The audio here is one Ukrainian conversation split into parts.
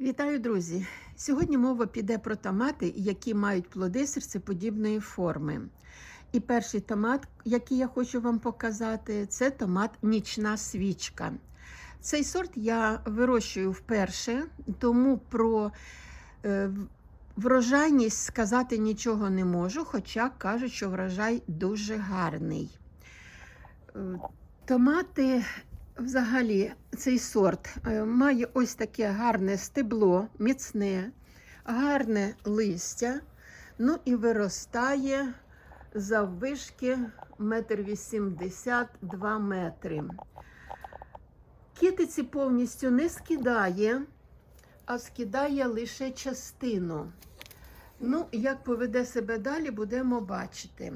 Вітаю, друзі! Сьогодні мова піде про томати, які мають плоди серцеподібної форми. І перший томат, який я хочу вам показати, це томат нічна свічка. Цей сорт я вирощую вперше, тому про е, врожайність сказати нічого не можу, хоча кажуть, що врожай дуже гарний. Е, Томати Взагалі, цей сорт е, має ось таке гарне стебло, міцне, гарне листя, ну і виростає заввишки 1,80 2 метри. Китиці повністю не скидає, а скидає лише частину. Ну, як поведе себе далі, будемо бачити.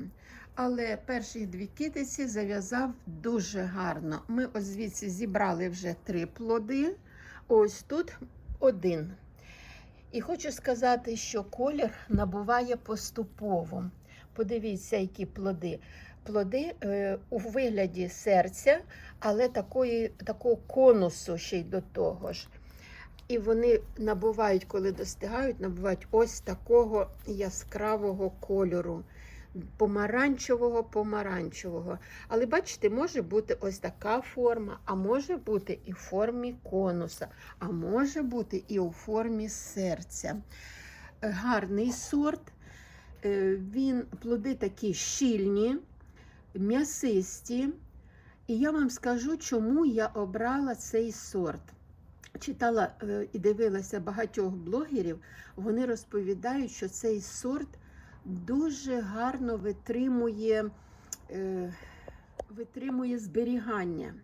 Але перші дві китиці зав'язав дуже гарно. Ми ось звідси зібрали вже три плоди, ось тут один. І хочу сказати, що колір набуває поступово. Подивіться, які плоди. Плоди е, у вигляді серця, але такої, такого конусу ще й до того ж. І вони набувають, коли достигають, набувають ось такого яскравого кольору помаранчевого, помаранчевого. Але бачите, може бути ось така форма, а може бути і в формі конуса, а може бути і у формі серця. Гарний сорт. Е, він плоди такі щільні, м'ясисті. І я вам скажу, чому я обрала цей сорт. Читала е, і дивилася багатьох блогерів, вони розповідають, що цей сорт дуже гарно витримує, е, витримує зберігання.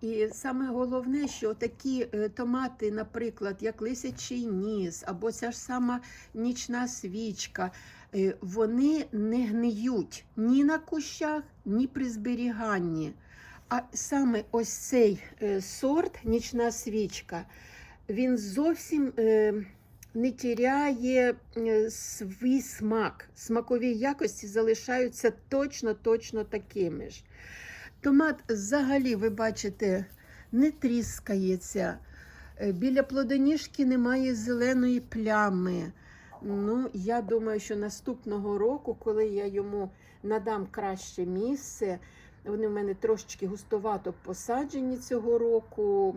І саме головне, що такі е, томати, наприклад, як лисячий ніс, або ця ж сама нічна свічка, е, вони не гниють ні на кущах, ні при зберіганні. А саме ось цей сорт, нічна свічка, він зовсім не тіряє е, свій смак. Смакові якості залишаються точно-точно такими ж. Томат взагалі, ви бачите, не тріскається. Е, біля плодоніжки немає зеленої плями. Ну, Я думаю, що наступного року, коли я йому надам краще місце, вони в мене трошечки густовато посаджені цього року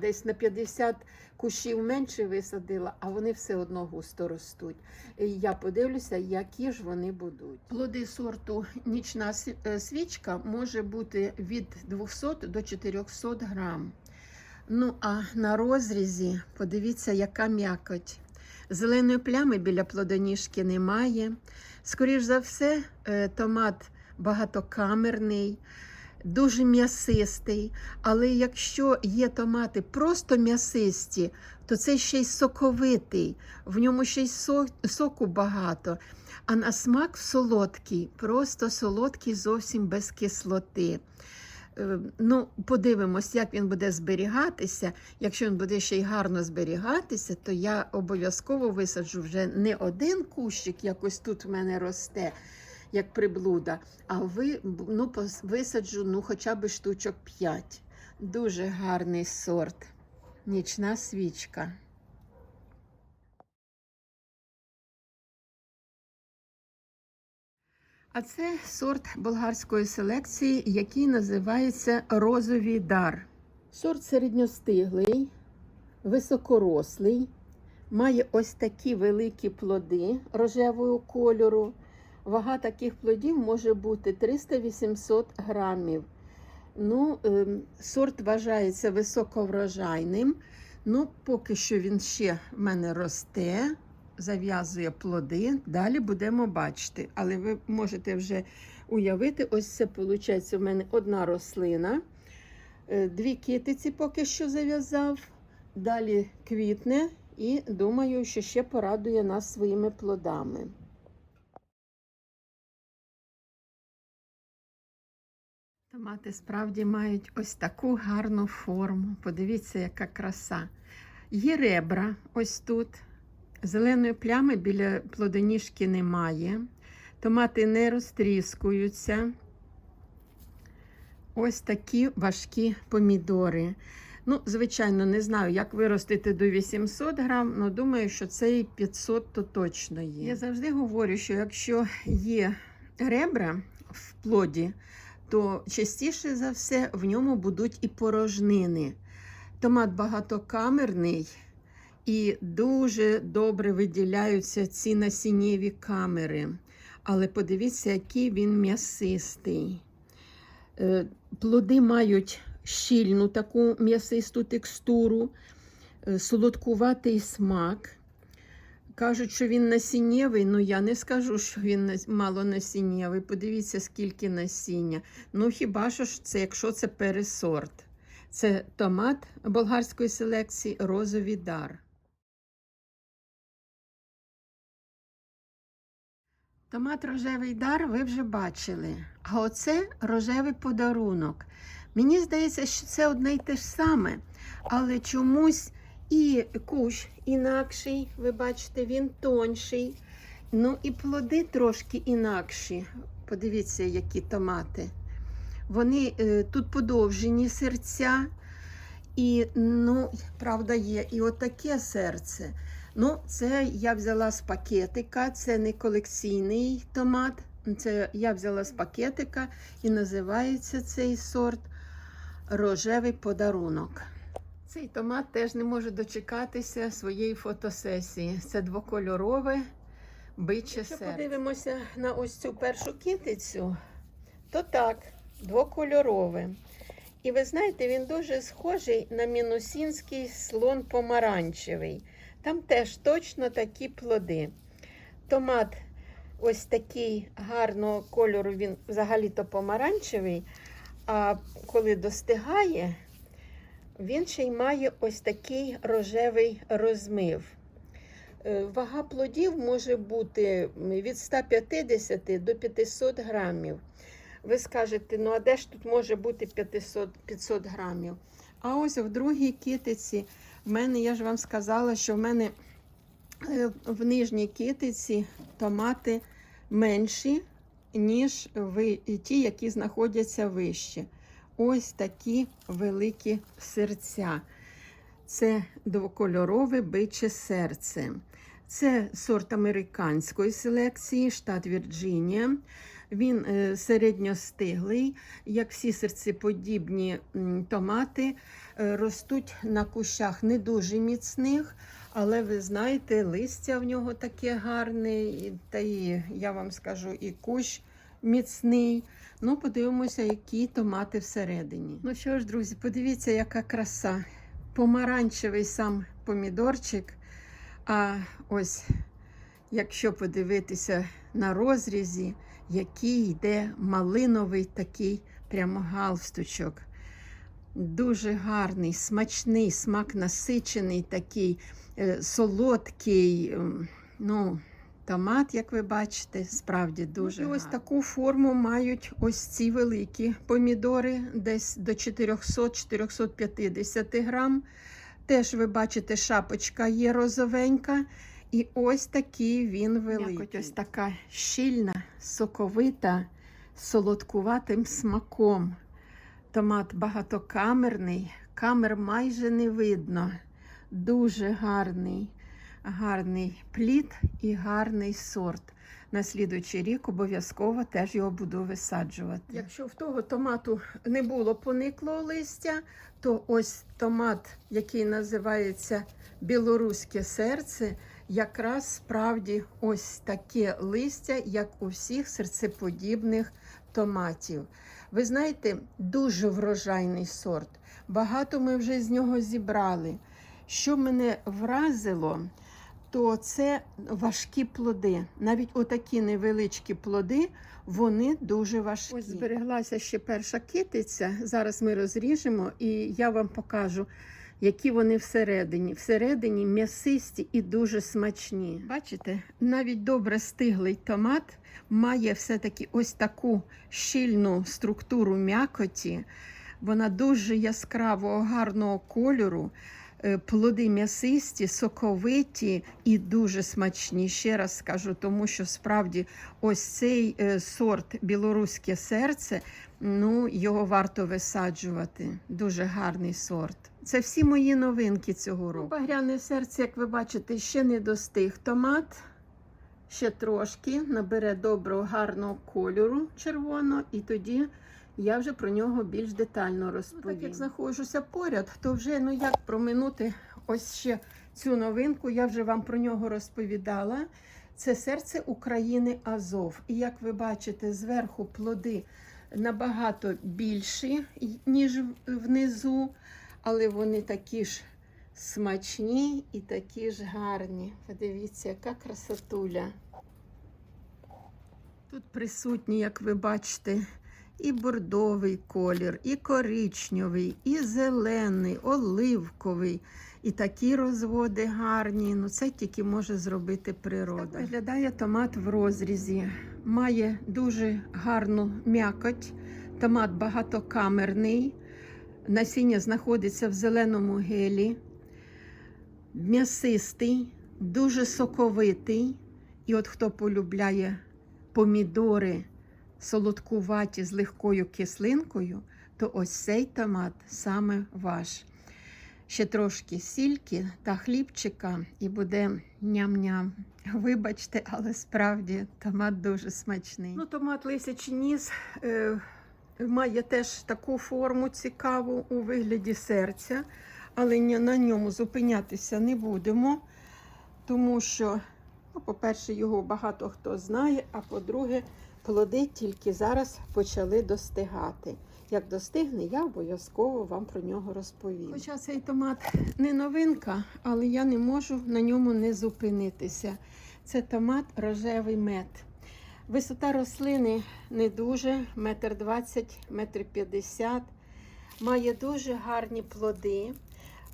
десь на 50 кущів менше висадила, а вони все одно густо ростуть. І Я подивлюся, які ж вони будуть. Плоди сорту нічна е, свічка може бути від 200 до 400 грам. Ну, а на розрізі, подивіться, яка м'якоть. Зеленої плями біля плодоніжки немає. Скоріш за все, е, томат багатокамерний дуже м'ясистий. Але якщо є томати просто м'ясисті, то це ще й соковитий, в ньому ще й соку багато. А на смак солодкий, просто солодкий, зовсім без кислоти. Е, ну, Подивимось, як він буде зберігатися. Якщо він буде ще й гарно зберігатися, то я обов'язково висаджу вже не один кущик, якось тут в мене росте як приблуда, а ви ну, висаджу ну, хоча б штучок 5. Дуже гарний сорт. Нічна свічка. А це сорт болгарської селекції, який називається розовий дар. Сорт середньостиглий, високорослий, має ось такі великі плоди рожевого кольору. Вага таких плодів може бути 300-800 грамів. Ну, ем, Сорт вважається високоврожайним. Ну, Поки що він ще в мене росте, зав'язує плоди. Далі будемо бачити. Але ви можете вже уявити, ось це виходить, в мене одна рослина. Е, дві китиці поки що зав'язав. Далі квітне і думаю, що ще порадує нас своїми плодами. Томати справді мають ось таку гарну форму. Подивіться, яка краса. Є ребра ось тут. Зеленої плями біля плодоніжки немає. Томати не розтріскуються. Ось такі важкі помідори. Ну, звичайно, не знаю, як виростити до 800 грам, але думаю, що це і 500 то точно є. Я завжди говорю, що якщо є ребра в плоді, то частіше за все в ньому будуть і порожнини. Томат багатокамерний і дуже добре виділяються ці насіннєві камери. Але подивіться, який він м'ясистий. Е, Плоди мають щільну таку м'ясисту текстуру, е, солодкуватий смак. Кажуть, що він насіннєвий, але я не скажу, що він мало насіннєвий. Подивіться, скільки насіння. Ну, хіба що ж це, якщо це пересорт. Це томат болгарської селекції розовий дар. Томат рожевий дар ви вже бачили. А оце рожевий подарунок. Мені здається, що це одне й те ж саме, але чомусь і кущ інакший, ви бачите, він тонший. Ну і плоди трошки інакші. Подивіться, які томати. Вони е, тут подовжені серця. І, ну, правда, є і отаке серце. Ну, це я взяла з пакетика, це не колекційний томат. Це я взяла з пакетика і називається цей сорт рожевий подарунок. Цей томат теж не може дочекатися своєї фотосесії. Це двокольорове биче Якщо серце. подивимося на ось цю першу китицю, то так, двокольорове. І ви знаєте, він дуже схожий на мінусінський слон помаранчевий. Там теж точно такі плоди. Томат ось такий гарного кольору, він взагалі-то помаранчевий, а коли достигає, він ще й має ось такий рожевий розмив. Е, Вага плодів може бути від 150 до 500 грамів. Ви скажете, ну а де ж тут може бути 500, 500 грамів? А ось в другій китиці в мене, я ж вам сказала, що в мене е, в нижній китиці томати менші, ніж ви, ті, які знаходяться вище. Ось такі великі серця. Це двокольорове биче серце. Це сорт американської селекції, штат Вірджинія. Він е, середньостиглий, як всі серцеподібні томати, е, ростуть на кущах не дуже міцних, але ви знаєте, листя в нього таке гарне, та і я вам скажу, і кущ міцний. Ну, подивимося, які томати всередині. Ну що ж, друзі, подивіться, яка краса. Помаранчевий сам помідорчик. А ось, якщо подивитися на розрізі, який йде малиновий такий прямо галстучок. Дуже гарний, смачний, смак насичений, такий е, солодкий. ем, Ну, томат, як ви бачите, справді дуже. Ну, і ось ось таку форму мають ось ці великі помідори, десь до 400-450 грам. Теж ви бачите, шапочка є розовенька. І ось такий він великий. М'якоть Ось така щільна, соковита, солодкуватим смаком. Томат багатокамерний, камер майже не видно. Дуже гарний, гарний плід і гарний сорт. На слідуючий рік обов'язково теж його буду висаджувати. Якщо в того томату не було пониклого листя, то ось томат, який називається білоруське серце, якраз справді ось таке листя, як у всіх серцеподібних томатів. Ви знаєте, дуже врожайний сорт. Багато ми вже з нього зібрали. Що мене вразило, то це важкі плоди. Навіть отакі невеличкі плоди, вони дуже важкі. Ось збереглася ще перша китиця. Зараз ми розріжемо і я вам покажу, які вони всередині. Всередині м'ясисті і дуже смачні. Бачите, навіть добре стиглий томат має все-таки ось таку щільну структуру м'якоті. Вона дуже яскравого, гарного кольору. Е, Плоди м'ясисті, соковиті і дуже смачні. Ще раз скажу, тому що справді ось цей е, сорт білоруське серце, ну його варто висаджувати. Дуже гарний сорт. Це всі мої новинки цього року. Багряне серце, як ви бачите, ще не достиг томат. Ще трошки набере доброго, гарного кольору червоного, і тоді я вже про нього більш детально розповім. Ну, так як знаходжуся поряд, то вже ну як проминути ось ще цю новинку. Я вже вам про нього розповідала. Це серце України Азов. І як ви бачите, зверху плоди набагато більші, ніж внизу, але вони такі ж смачні і такі ж гарні. Подивіться, яка красотуля. Тут присутні, як ви бачите, і бордовий колір, і коричневий, і зелений, оливковий. І такі розводи гарні. Ну це тільки може зробити природа. Так виглядає томат в розрізі. Має дуже гарну м'якоть. Томат багатокамерний. Насіння знаходиться в зеленому гелі. М'ясистий, дуже соковитий. І от хто полюбляє помідори солодкуваті з легкою кислинкою, то ось цей томат саме ваш. Ще трошки сільки та хлібчика, і буде ням-ням. Вибачте, але справді томат дуже смачний. Ну, томат лисячий ніс е, має теж таку форму цікаву у вигляді серця, але на ньому зупинятися не будемо, тому що, ну, по-перше, його багато хто знає, а по-друге, плоди тільки зараз почали достигати. Як достигне, я обов'язково вам про нього розповім. Хоча цей томат не новинка, але я не можу на ньому не зупинитися. Це томат рожевий мед. Висота рослини не дуже, метр двадцять, метр п'ятдесят. Має дуже гарні плоди.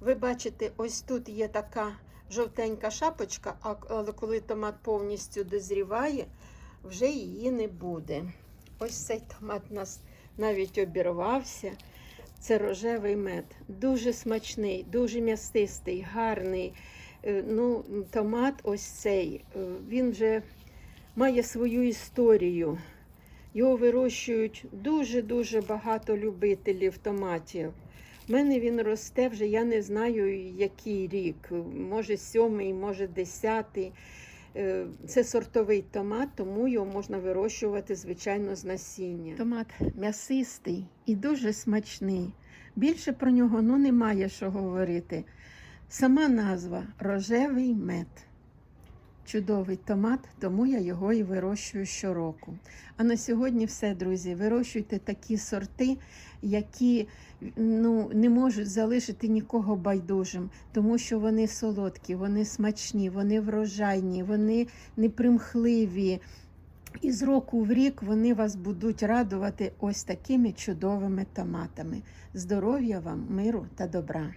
Ви бачите, ось тут є така жовтенька шапочка, але коли томат повністю дозріває, вже її не буде. Ось цей томат у нас навіть обірвався. Це рожевий мед. Дуже смачний, дуже м'ястистий, гарний. Е, Ну, томат ось цей. е, Він вже має свою історію. Його вирощують дуже-дуже багато любителів томатів. У мене він росте вже, я не знаю, який рік. Може, сьомий, може, десятий. Е, Це сортовий томат, тому його можна вирощувати, звичайно, з насіння. Томат м'ясистий і дуже смачний. Більше про нього ну, немає що говорити. Сама назва рожевий мед. Чудовий томат, тому я його і вирощую щороку. А на сьогодні все, друзі. Вирощуйте такі сорти, які ну, не можуть залишити нікого байдужим, тому що вони солодкі, вони смачні, вони врожайні, вони непримхливі. І з року в рік вони вас будуть радувати ось такими чудовими томатами. Здоров'я вам, миру та добра!